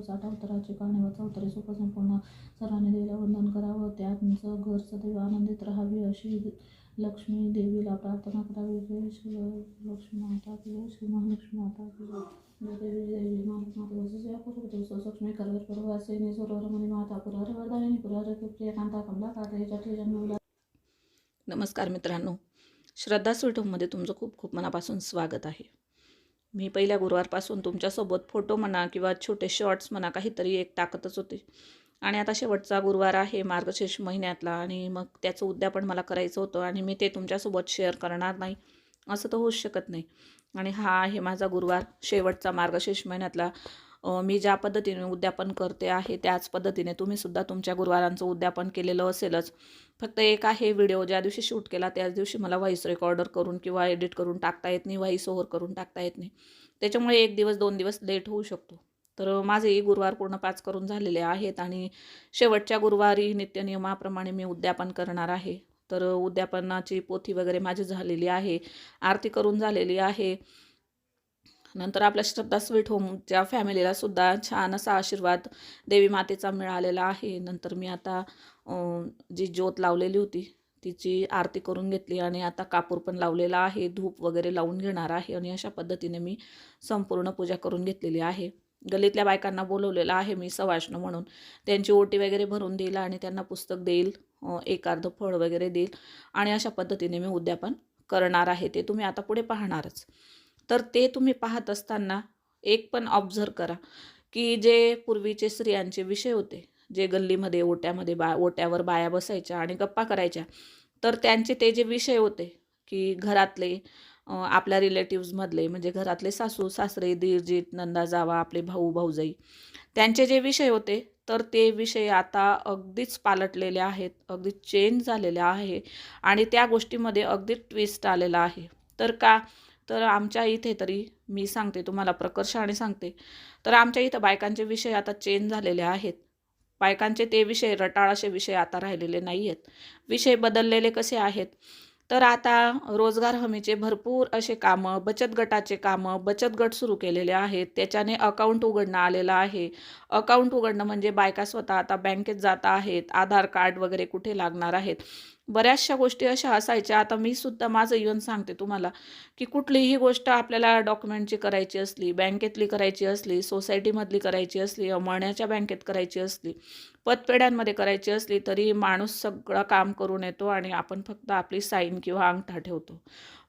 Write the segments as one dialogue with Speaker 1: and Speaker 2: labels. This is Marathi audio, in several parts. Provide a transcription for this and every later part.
Speaker 1: सर्वाचे वादळ सरलं शिव साठ व चौतरे सुखसंपूर्ण सर्वांनी देवीला वंदन करावं. त्यांचं घर सदैव आनंदित राहावी अशी लक्ष्मी देवीला प्रार्थना करावी. जय शिव लक्ष्मी माता जय. श्री महालक्ष्मी माता की जय. जय देवी देवी माता माता वसुजया पूर्वतो लक्ष्मी करवर परवासिनी सरोवरमणी माता पुरार वरदायिनी पुरार प्रिय कांता कमला काटे जठी जन्मविला
Speaker 2: नमस्कार मित्रांनो. श्रद्धा स्वीटहोममध्ये तुमचं खूप खूप मनापासून स्वागत आहे. मी पहिल्या गुरुवारपासून तुमच्यासोबत फोटो म्हणा किंवा छोटे शॉर्ट्स म्हणा काहीतरी एक टाकतच होते. आणि आता शेवटचा गुरुवार आहे मार्गशीर्ष महिन्यातला आणि मग त्याचं उद्यापन मला करायचं होतं आणि मी ते तुमच्यासोबत शेअर करणार नाही असं तर होऊच शकत नाही. आणि हा आहे माझा गुरुवार शेवटचा मार्गशीर्ष महिन्यातला. मी ज्या पद्धतीने उद्यापन करते आहे त्याच पद्धतीने तुम्हीसुद्धा तुमच्या गुरुवारांचं उद्यापन केलेलं असेलच. फक्त एक आहे व्हिडिओ ज्या दिवशी शूट केला त्याच दिवशी मला व्हॉईस रेकॉर्डर करून किंवा एडिट करून टाकता येत नाही व्हॉईस ओव्हर करून टाकता येत नाही. त्याच्यामुळे एक दिवस दोन दिवस लेट होऊ शकतो. तर माझेही गुरुवार पूर्ण पाच करून झालेले आहेत आणि शेवटच्या गुरुवारी नित्यनियमाप्रमाणे मी उद्यापन करणार आहे. तर उद्यापनाची पोथी वगैरे माझी झालेली आहे. आरती करून झालेली आहे. नंतर आपल्या श्रद्धा स्वीट होमच्या फॅमिलीला सुद्धा छान असा आशीर्वाद देवी मातेचा मिळालेला आहे. नंतर मी आता जी ज्योत लावलेली होती तिची आरती करून घेतली आणि आता कापूर पण लावलेला आहे. धूप वगैरे लावून घेणार आहे आणि अशा पद्धतीने मी संपूर्ण पूजा करून घेतलेली आहे. गलीतल्या बायकांना बोलवलेलं आहे मी सवाष्ण म्हणून. त्यांची ओटी वगैरे भरून देईल आणि त्यांना पुस्तक देईल एक अर्ध फळ वगैरे देईल आणि अशा पद्धतीने मी उद्यापन करणार आहे. ते तुम्ही आता पुढे पाहणारच. तर ते तुम्ही पाहत असताना एक पण ऑब्झर्व करा की जे पूर्वीचे स्त्रियांचे विषय होते जे गल्लीमध्ये ओट्यामध्ये बा ओट्यावर बाया बसायच्या आणि गप्पा करायच्या तर त्यांचे ते जे विषय होते की घरातले आपल्या रिलेटिव्समधले म्हणजे घरातले सासू सासरे दीरजीत नंदा जावा आपले भाऊ भाऊजाई त्यांचे जे विषय होते तर ते विषय आता अगदीच पालटलेले आहेत अगदी चेंज झालेले आहे आणि त्या गोष्टीमध्ये अगदी ट्विस्ट आलेला आहे. तर का तर आमच्या इथे तरी मी सांगते तुम्हाला प्रकर्षाने सांगते. तर आमच्या इथं बायकांचे विषय आता चेंज झालेले आहेत. बायकांचे ते विषय रटाळ असे विषय आता राहिलेले नाही आहेत विषय बदललेले कसे आहेत? तर आता रोजगार हमीचे भरपूर असे कामं बचत गटाचे कामं बचत गट सुरू केलेले आहेत. त्याच्याने अकाउंट उघडणं आलेलं आहे. अकाउंट उघडणं म्हणजे बायका स्वतः आता बँकेत जात आहेत. आधार कार्ड वगैरे कुठे लागणार आहेत? बऱ्याचशा गोष्टी अशा असायच्या. आता मी सुद्धा माझं येऊन सांगते तुम्हाला की कुठलीही गोष्ट आपल्याला डॉक्युमेंटची करायची असली बँकेतली करायची असली सोसायटीमधली करायची असली अमळण्याच्या बँकेत करायची असली पतपेढ्यांमध्ये करायची असली तरी माणूस सगळं काम करून येतो आणि आपण फक्त आपली साईन किंवा अंगठा ठेवतो.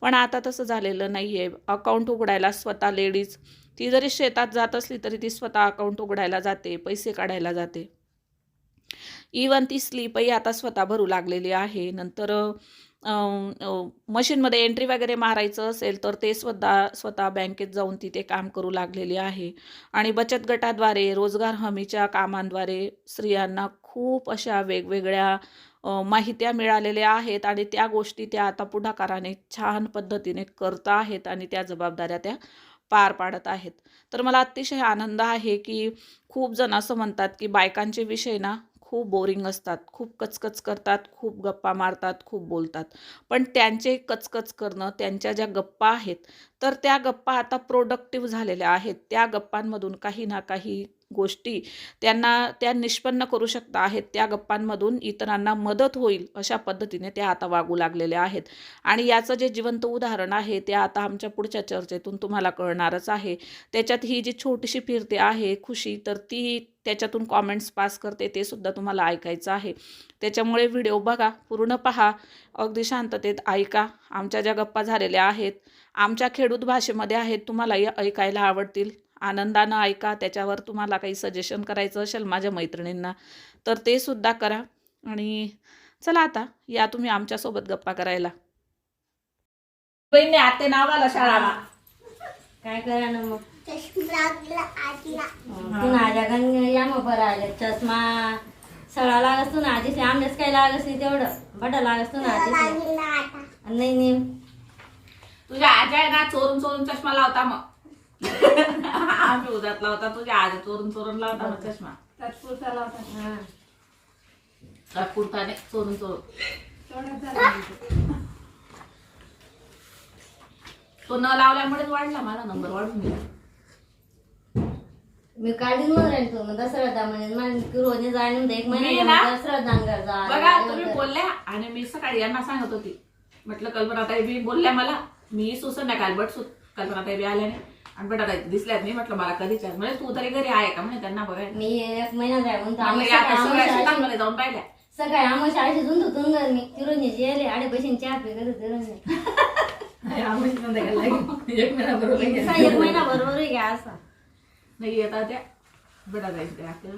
Speaker 2: पण आता तसं झालेलं नाही आहे अकाउंट उघडायला स्वतः लेडीज ती जरी शेतात जात असली तरी ती स्वतः अकाउंट उघडायला जाते पैसे काढायला जाते. इवन ती स्लीपही आता स्वतः भरू लागलेली आहे. नंतर मशीनमध्ये एंट्री वगैरे मारायचं असेल तर ते स्वतः स्वतः बँकेत जाऊन तिथे काम करू लागलेली आहे. आणि बचत गटाद्वारे रोजगार हमीच्या कामांद्वारे स्त्रियांना खूप अशा वेगवेगळ्या माहित्या मिळालेल्या आहेत आणि त्या गोष्टी त्या आता पुढाकाराने छान पद्धतीने करत आहेत आणि त्या जबाबदाऱ्या त्या पार पाडत आहेत. तर मला अतिशय आनंद आहे की खूप जण असं म्हणतात की बायकांचे विषय ना खूप बोरिंग असतात खूप कचकच करतात खूप गप्पा मारतात खूप बोलतात. पण त्यांचे कचकच करणं त्यांच्या ज्या गप्पा आहेत तर त्या गप्पा आता प्रोडक्टिव्ह झालेल्या आहेत. त्या गप्पांमधून काही ना काही गोष्टी त्यांना त्या निष्पन्न करू शकता आहेत. त्या गप्पांमधून इतरांना मदत होईल अशा पद्धतीने त्या आता वागू लागलेल्या आहेत. आणि याचं जे जिवंत उदाहरण आहे ते आता आमच्या पुढच्या चर्चेतून तुम्हाला कळणारच आहे. त्याच्यात ही जी छोटीशी फिरते आहे खुशी तर ती त्याच्यातून कॉमेंट्स पास करते ते सुद्धा तुम्हाला ऐकायचं आहे. त्याच्यामुळे व्हिडिओ बघा पूर्ण पहा. अगदी शांततेत ऐका. आमच्या ज्या गप्पा झालेल्या आहेत आमच्या खेडूत भाषेमध्ये आहेत तुम्हाला या ऐकायला आवडतील. आनंदानं ऐका त्याच्यावर तुम्हाला काही सजेशन करायचं असेल माझ्या मैत्रिणींना तर ते सुद्धा करा. आणि चला आता या तुम्ही आमच्यासोबत गप्पा करायला. बहिणी आते नावाला शाळाला
Speaker 3: काय करा ना मग? या बरं आले. चष्मा सगळा लागस तू ना आधीच आमच्याच काही लागस नाही तेवढं. बडा लागस तू ना आधीच नाही नाही.
Speaker 2: तुझ्या आजी आहे ना चोरून चोरून चष्मा लावता मग. आम्ही उद्यात लावता तुझ्या आजी चोरून चोरून लावता मग चष्मा.
Speaker 3: हा.
Speaker 2: तात्पुरता नाही चोरून चोरून. तो न लावल्यामुळेच वाढला माझा नंबर वाढून गेला.
Speaker 3: मी काढीन म्हणून राहील तू मग दसरा मला जायला म्हणते एक
Speaker 4: मी
Speaker 3: महिना
Speaker 4: ना-
Speaker 3: दसरा दांगर जा
Speaker 4: बघा तुम्ही बोलल्या आणि मी सकाळी यांना सांगत होती. म्हटलं कल्पनाताई बी बोलल्या मला मी सुसंध्याकाळ बट सु कल्पनाताई बी आल्या नाही. आणि बटाताई दिसल्यात मी म्हटलं मला कधीच. म्हणजे तू तरी घरी आहे का? म्हणे त्यांना बघायला
Speaker 3: मी एक महिना जाय म्हणतो
Speaker 4: मग
Speaker 3: आम्ही
Speaker 4: या आता
Speaker 3: सकाळी
Speaker 4: सगळ्या
Speaker 3: आम्ही शाळेत-
Speaker 4: शेतांमध्ये जाऊन पाहिल्या.
Speaker 3: सकाळी आम्ही शाळेत शिजून धुतून घर मी तिरोजी जेले आडे पैसे चहा पे करत तिरोजी
Speaker 1: एक महिना बरोबर
Speaker 3: एक महिना बरोबर आहे का असा.
Speaker 4: नाही येतात त्या. आपल्या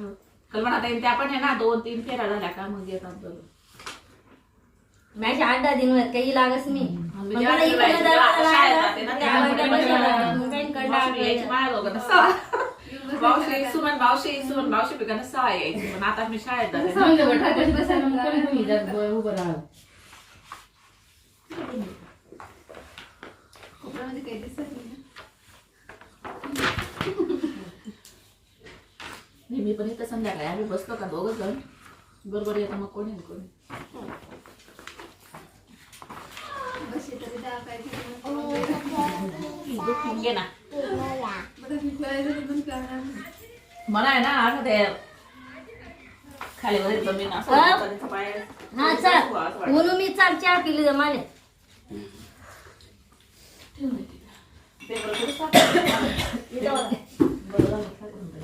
Speaker 4: कल्पनाताई त्या. पण आहे ना दोन तीन फेऱ्या झाल्या का? मग येतात बरोबर
Speaker 3: मॅच आठ दहा दिन होत काही लागस मी
Speaker 4: मी
Speaker 3: मग मला इकडे लागलं, त्या
Speaker 4: मग
Speaker 3: काही आपल्याला.
Speaker 4: सुमन सुमन पिकांना सहा यायची पण आता मी शाळेत जाते ना.
Speaker 1: सांगते बटा कशी बसायला मग कोणी कोणी जात ब- उभं राहा
Speaker 4: नाही मी पण इथं संध्याकाळी आम्ही बसलो का दोघं जण? बरोबर येतं मग कोणी ना कोणी दुखून घे ना मला आहे ना आता ते खाली वगैरे जमीन असं पाय-
Speaker 3: हा
Speaker 4: असं
Speaker 3: चल. म्हणून मी चाल चहा पिली तर.
Speaker 4: पेपर कुठे सापडला? बरं झालं, टाकून दे.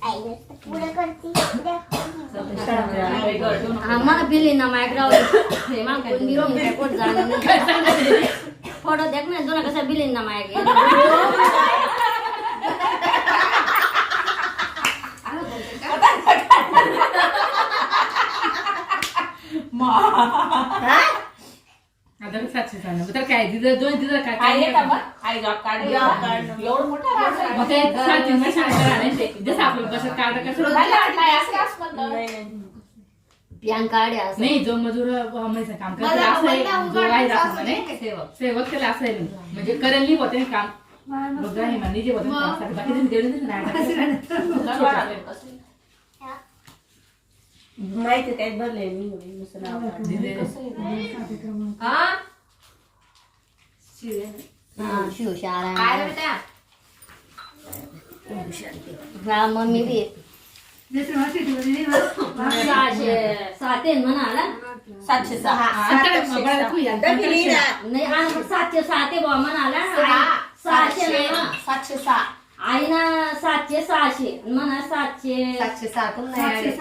Speaker 4: काही गळ ठेवू नको.
Speaker 3: हा मला पिली ना माझ्याकडे हे मला कोण बिरून काय पोट झालं नाही. फोटो देख ना तुला कसा बिलीन ना माझ्याकडे
Speaker 1: आता सातशे सांगा तर काय तिथं दोन तिथं काय
Speaker 4: आई
Speaker 1: काय
Speaker 4: जॉब काढली एवढं मोठं.
Speaker 1: जसं आपलं कसं कार्ड कसं
Speaker 4: असं असं.
Speaker 1: नाही जो मजूर हमेशा काम करतो असं आहे. जो आहे दाखवून म्हणे सेवक. त्याला असं आहे म्हणजे करेल नाही होते काम. बघा हे म्हणजे जे होते कामसाठी. बाकी तुम्ही तेवढे नाही.
Speaker 4: तुला वाटलं कसं?
Speaker 5: माहिती काय भरले मी नुसतं नाव काढलं.
Speaker 3: हा
Speaker 4: शिवे.
Speaker 3: शिवशाळा.
Speaker 4: काय रे बेटा?
Speaker 3: हा मम्मी बी सहाशे साते म्हणाला
Speaker 4: सातशे सहा
Speaker 3: नाही हा मग सातशे साते बा म्हणाला सहाशे नाही ना
Speaker 4: सातशे सहा
Speaker 3: आईना सातशे सहाशे म्हणा सातशे
Speaker 5: सातशे सातून नाही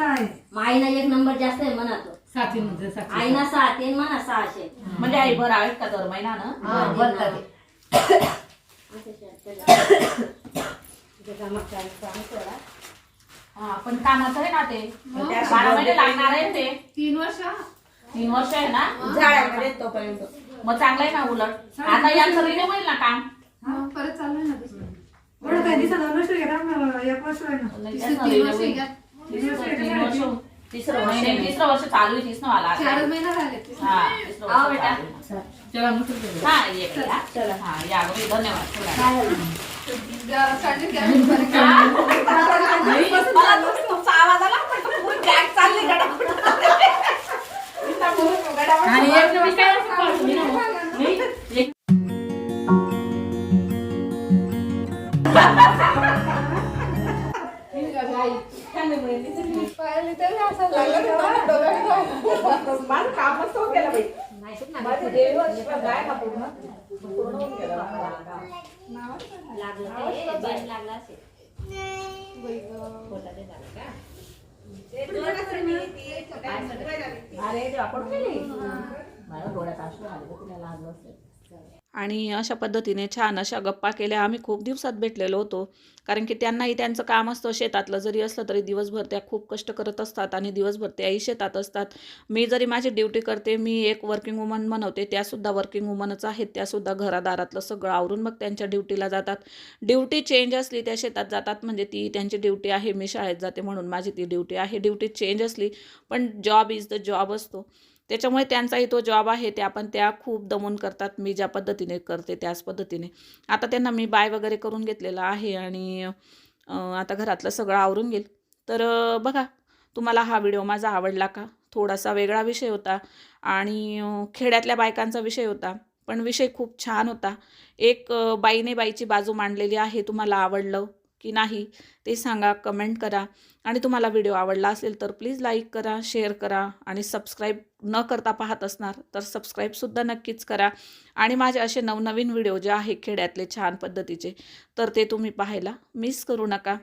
Speaker 3: मग आईना एक नंबर जास्त आहे म्हणा तो
Speaker 1: सातशे म्हणजे सातशे
Speaker 3: आईना सात आहे म्हणा सहाशे
Speaker 4: म्हणजे आई बरं आहेत का दर महिन्यानं
Speaker 5: हा, बोलतात ते.
Speaker 4: हा पण कामाचं आहे ना ते
Speaker 5: त्या
Speaker 4: बारा महिने लागणार आहे ते
Speaker 6: तीन वर्ष
Speaker 4: तीन वर्ष आहे ना
Speaker 5: झाडाकडे तोपर्यंत
Speaker 4: मग चांगलं आहे ना उलट आता यांचं रिन्यू होईल ना काम
Speaker 6: हा, परत चालू आहे ना दुसरं. एवढं काही दिसत नाही, वर्ष घ्या ना, एक वर्ष आहे ना.
Speaker 4: नाही,
Speaker 6: तिसरं
Speaker 4: त्याचं
Speaker 6: तीन
Speaker 4: renew
Speaker 6: वर्ष
Speaker 4: होईल.
Speaker 6: घ्या.
Speaker 4: तिसरं तीन वर्ष
Speaker 5: तिसरं वर्ष
Speaker 4: नाही, नाही, तिसरं वर्ष चालू आहे तीस
Speaker 6: महिना झाले.
Speaker 4: हा तिसरं वर्ष
Speaker 3: बेटा.
Speaker 4: चालू आहे.
Speaker 1: चला मस्त
Speaker 4: हा ये या.
Speaker 5: चला.
Speaker 4: हा या बघ, धन्यवाद चला.
Speaker 1: काय
Speaker 6: पाहिलं तरी असं लागलं
Speaker 4: कामच तो केलं बाई. माझं देवी वर्ष पण जाय ना पूर्ण. पूर्ण होऊन गेलं.
Speaker 3: लागलं ते, लागला असेल.
Speaker 4: अरे डोळ्यात आले तिला लागलं असेल.
Speaker 2: आणि अशा पद्धतीने छान अशा गप्पा केल्या. आम्ही खूप दिवसात भेटलेलो होतो. कारण की त्यांनाही त्यांचं काम असतं शेतातलं. जरी असलं तरी दिवसभर त्या खूप कष्ट करत असतात आणि दिवसभर त्याही शेतात असतात. मी जरी माझी ड्युटी करते मी एक वर्किंग वुमन बनवते त्यासुद्धा वर्किंग वुमनच आहेत. त्यासुद्धा घरादारातलं सगळं आवरून मग त्यांच्या ड्युटीला जातात. ड्युटी चेंज असली त्या शेतात जातात. म्हणजे ती त्यांची ड्युटी आहे. मी शाळेत जाते म्हणून माझी ती ड्युटी आहे. ड्युटी चेंज असली पण जॉब इज द जॉब असतो. त्याच्यामुळे त्यांचाही तो जॉब आहे त्या पण त्या खूप दमून करतात. मी ज्या पद्धतीने करते त्याच पद्धतीने. आता त्यांना मी बाय वगैरे करून घेतलेला आहे आणि आता घरातलं सगळं आवरून घेईल. तर बघा तुम्हाला हा व्हिडिओ माझा आवडला का? थोडासा वेगळा विषय होता आणि खेड्यातल्या बायकांचा विषय होता पण विषय खूप छान होता. एक बाईने बाईची बाजू मांडलेली आहे तुम्हाला आवडलं. की नाही ते सांगा कमेंट करा. आणि तुम्हाला व्हिडिओ आवडला असेल तर प्लीज लाईक करा शेअर करा आणि सबस्क्राईब न करता पाहत असणार तर सबस्क्राईबसुद्धा नक्कीच करा. आणि माझे असे नवनवीन व्हिडिओ जे आहे खेड्यातले छान पद्धतीचे तर ते तुम्ही पाहायला मिस करू नका.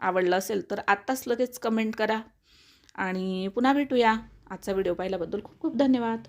Speaker 2: आवडलं असेल तर आत्ताच लगेच कमेंट करा. आणि पुन्हा भेटूया. आजचा व्हिडिओ पाहिल्याबद्दल खूप खूप धन्यवाद.